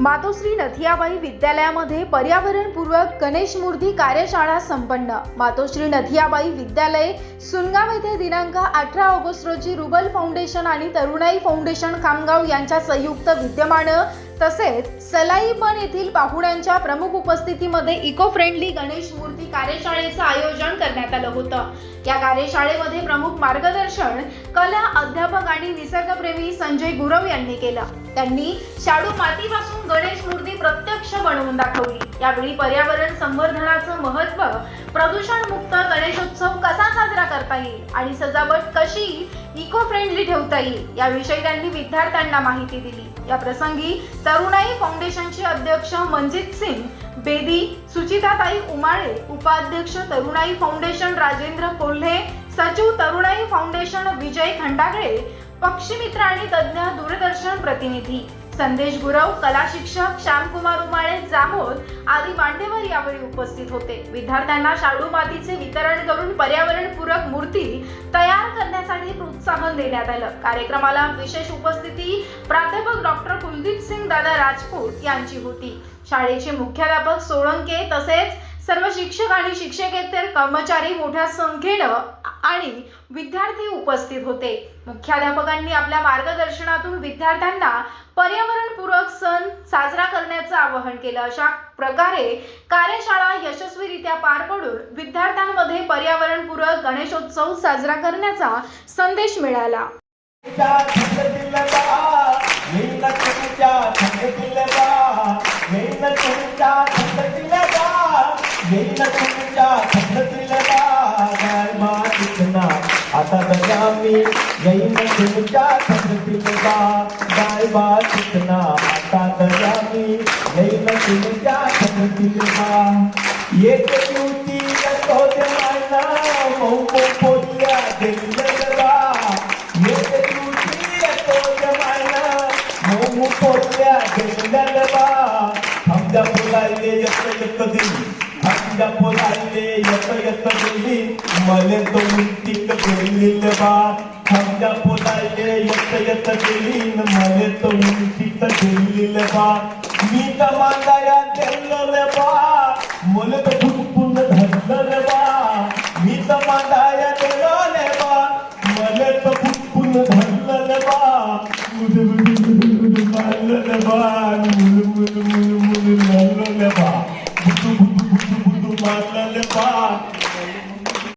मातोश्री नथियाबाई विद्यालयामध्ये पर्यावरणपूर्वक गणेश मूर्ती कार्यशाळा संपन्न. मातोश्री नथियाबाई विद्यालय सुनगाव येथे दिनांक अठरा ऑगस्ट रोजी रुबल फाउंडेशन आणि तरुणाई फाउंडेशन खामगाव यांच्या संयुक्त विद्यमानं तसेच सलाईबन येथील पाहुण्यांच्या प्रमुख उपस्थितीमध्ये इको फ्रेंडली गणेश मूर्ती कार्यशाळेचं आयोजन करण्यात आलं होतं. या कार्यशाळेमध्ये प्रमुख मार्गदर्शन कला अध्यापक आणि निसर्गप्रेमी संजय गुरव यांनी केलं. त्यांनी शाडू मातीपासून गणेश मूर्ती प्रत्यक्ष बनवून दाखवली. यावेळी पर्यावरण संवर्धनाचं महत्त्व प्रदूषण मुक्त गणेशोत्सव कसा करता येईल आणि सजावट कशी इको फ्रेंडली ठेवता येईल याविषयी त्यांनी विद्यार्थ्यांना माहिती दिली. या प्रसंगी तरुणाई फाउंडेशनचे अध्यक्ष मनजित सिंग बेदी सुचिताताई उमाळे उपाध्यक्ष तरुणाई फाउंडेशन राजेंद्र कोल्हे सचिव तरुणाई फाउंडेशन विजय खंडागळे पक्षीमित्र आणि तज्ज्ञ दूरदर्शन प्रतिनिधी संदेश गुरव कला शिक्षक श्यामकुमार उमाळे जामोद आदी मान्यवर यावेळी उपस्थित होते. विद्यार्थ्यांना शाडू मातीचे वितरण करून पर्यावरणपूरक मूर्ती तयार करण्यासाठी प्रोत्साहन देण्यात आलं. कार्यक्रमाला विशेष उपस्थिती प्राध्यापक डॉक्टर कुलदीप सिंग दादा राजपूत यांची होती. शाळेचे मुख्याध्यापक सोळंके तसेच सर्व शिक्षक आणि शिक्षकेतर कर्मचारी मोठ्या संख्येनं आणि विद्यार्थी उपस्थित होते. मुख्याध्यापकांनी आपल्या मार्गदर्शनातून विद्यार्थ्यांना पर्यावरणपूरक सण साजरा करण्याचं आवाहन केलं. अशा प्रकारे कार्यशाळा यशस्वीरित्या पार पडून विद्यार्थ्यांमध्ये पर्यावरणपूरक गणेशोत्सव साजरा करण्याचा संदेश मिळाला. तुमच्या आता दगा मी येईन तुमच्या गप्प झाले येत येत बोलली मले दोन टीक बोललेलं बा समजा पोतायले येत येत दिली मले दोन टीक बोललेलं बा मी तर मांदाया धरलं रे बा मले तर फुटपून धरलं रे बा मी तर मांदाया धरलं रे बा मले तर फुटपून धरलं रे बा मुलं मुलं मुलं मुलं मुलं मुलं मुलं मुलं मुलं मुलं मुलं Malalba